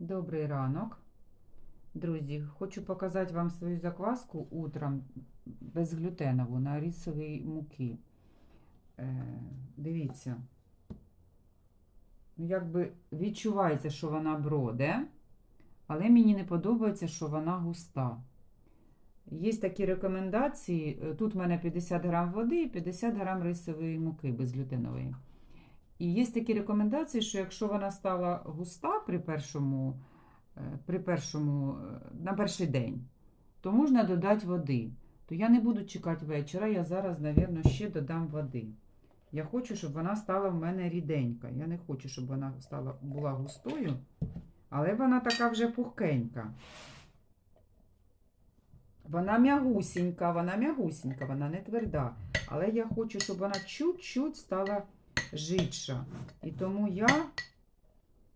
Добрий ранок. Друзі, хочу показати вам свою закваску утром безглютенову на рисовій муки. Е, дивіться. Ну, Якби відчувається, що вона броде, але мені не подобається, що вона густа. Є такі рекомендації. Тут в мене 50 грам води і 50 грам рисової муки безглютенової. І є такі рекомендації, що якщо вона стала густа при першому, е, при першому, е, на перший день, то можна додати води. То я не буду чекати вечора, я зараз, мабуть, ще додам води. Я хочу, щоб вона стала в мене ріденька. Я не хочу, щоб вона стала, була густою, але вона така вже пухкенька. Вона м'ягусінька, вона м'ягусінька, вона не тверда. Але я хочу, щоб вона чуть-чуть стала жидша. І тому я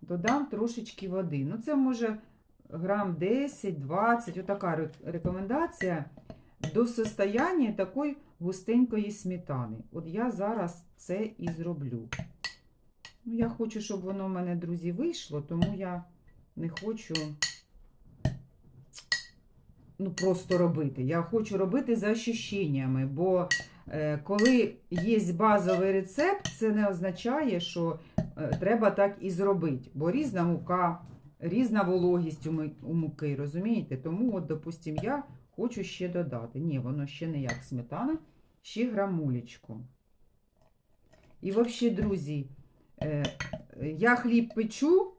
додам трошечки води. Ну, це може грам 10-20, отака рекомендація до состояння такої густенької сметани. От я зараз це і зроблю. Ну, я хочу, щоб воно в мене, друзі, вийшло, тому я не хочу ну, просто робити. Я хочу робити за ощущеннями, бо Коли є базовий рецепт, це не означає, що е, треба так і зробити, бо різна мука, різна вологість у муки, розумієте? Тому, от, допустим, я хочу ще додати. Ні, воно ще не як сметана, ще грамулечку. І взагалі, друзі, е, я хліб печу,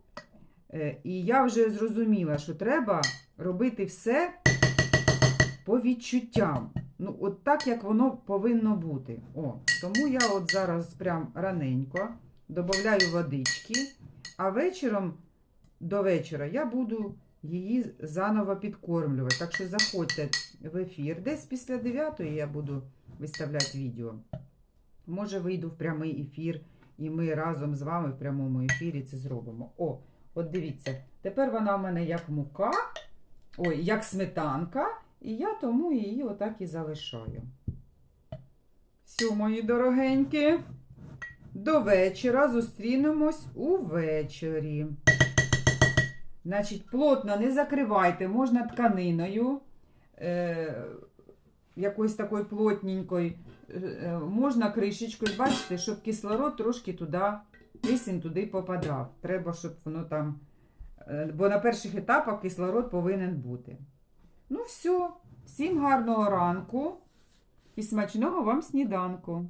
е, і я вже зрозуміла, що треба робити все по відчуттям. Ну, от так, як воно повинно бути. О, тому я от зараз прям раненько додаю водички, а вечором до вечора я буду її заново підкормлювати. Так що заходьте в ефір. Десь після 9 я буду виставляти відео. Може, вийду в прямий ефір, і ми разом з вами в прямому ефірі це зробимо. О, от дивіться, тепер вона в мене як мука, ой, як сметанка. І я тому її отак і залишаю. Все, мої дорогенькі, до вечора зустрінемось увечері. Значить, плотно не закривайте, можна тканиною, е, якоюсь такою плотненькою, е, е, можна кришечкою, бачите, щоб кислород трошки туди, кисень туди попадав. Треба, щоб воно там, е, бо на перших етапах кислород повинен бути. Ну, все. Всім гарного ранку і смачного вам сніданку.